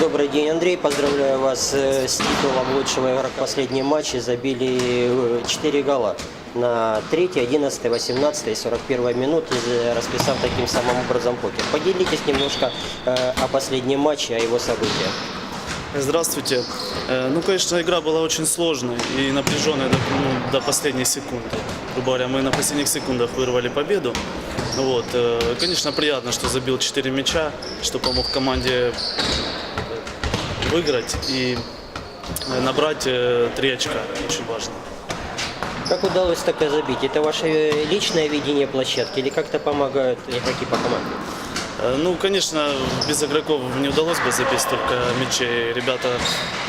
Добрый день, Андрей. Поздравляю вас э, с титулом лучшего игрока последней матче. Забили 4 гола на 3, 11, 18 и 41 минуты, э, расписав таким самым образом покер. Поделитесь немножко э, о последнем матче, о его событиях. Здравствуйте. Э, Ну, конечно, игра была очень сложной и напряженной до, ну, до последней секунды. Грубо говоря, мы на последних секундах вырвали победу. Вот. э, Конечно, приятно, что забил 4 мяча, что помог команде выиграть и э, набрать 3 очка. Очень важно. Как удалось так забить? Это ваше личное видение площадки или как-то помогают игроки по команде? Э, Ну, конечно, без игроков не удалось бы забить столько мячей. Ребята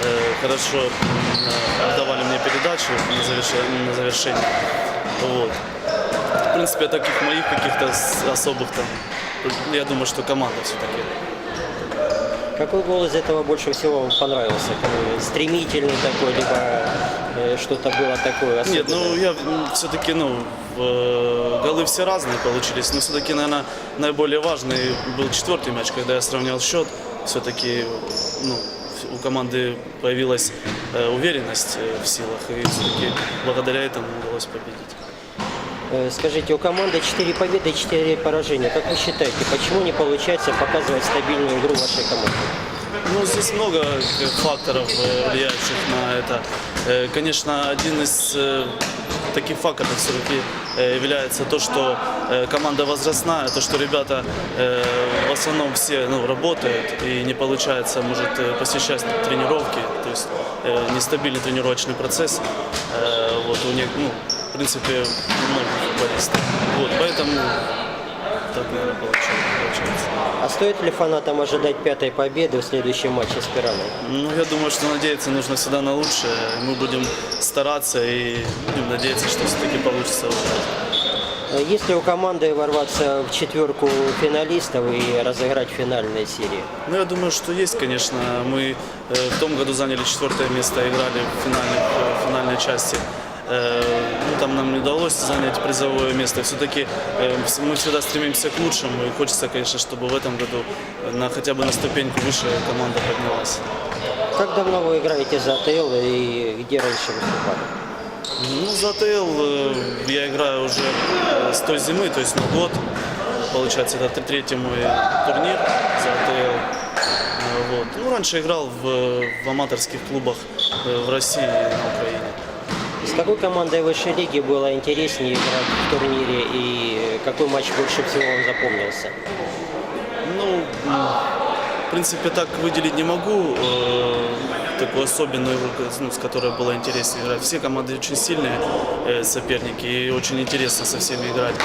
э, хорошо э, отдавали мне передачу на завершение. На завершение. Вот. В принципе, таких моих каких-то особых там, я думаю, что команда все-таки. Какой гол из этого больше всего вам понравился? Какой Стремительный такой, либо э, что-то было такое Нет, ну особенное? я все-таки, ну, э, голы все разные получились, но все-таки, наверное, наиболее важный был четвертый мяч, когда я сравнял счет. Все-таки, ну, у команды появилась э, уверенность э, в силах, и все-таки благодаря этому удалось победить. Э, Скажите, у команды 4 победы и 4 поражения. Как вы считаете, почему не получается показывать стабильную игру вашей команды? Ну, здесь много э, факторов, э, влияющих на это. Конечно, один из таких факторов все-таки является то, что команда возрастная, то, что ребята в основном все ну, работают и не получается, может, посещать тренировки, то есть нестабильный тренировочный процесс. Вот у них, ну, в принципе, много футболистов. Вот, поэтому так, наверное, получается. А стоит ли фанатам ожидать пятой победы в следующем матче с Пираной? Ну, я думаю, что надеяться нужно всегда на лучшее. Мы будем стараться и будем надеяться, что все-таки получится выиграть. Э, Есть ли у команды ворваться в четверку финалистов и разыграть финальные серии? Ну, я думаю, что есть, конечно. Мы э, в том году заняли четвертое место, играли в финальной, в финальной части. Э, ну, там нам не удалось занять призовое место. Все-таки э, мы всегда стремимся к лучшему. И хочется, конечно, чтобы в этом году на, хотя бы на ступеньку выше команда поднялась. Как давно вы играете за АТЛ и где раньше выступали? Ну, за АТЛ э, я играю уже с той зимы, то есть на год. Получается, это тр- третий мой турнир за АТЛ. Вот. Ну, раньше играл в, в аматорских клубах в России и на Украине. С какой командой высшей лиги было интереснее играть в турнире и какой матч больше всего вам запомнился? Ну, в принципе, так выделить не могу э, такую особенную ну, с которой было интереснее играть. Все команды очень сильные э, соперники, и очень интересно со всеми играть.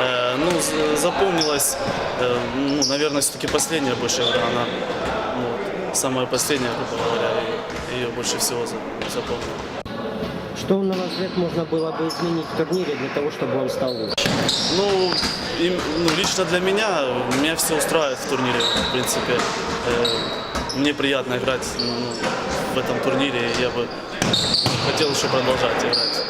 Э, ну, запомнилась, э, ну, наверное, все-таки последняя больше игра, она ну, самая последняя, грубо говоря, ее больше всего за- запомнил. Что, на ваш взгляд, можно было бы изменить в турнире для того, чтобы он стал лучше? Ну, им- ну, лично для меня, меня все устраивает в турнире, в принципе. Э, мне приятно играть ну, в этом турнире, я бы хотел еще продолжать играть.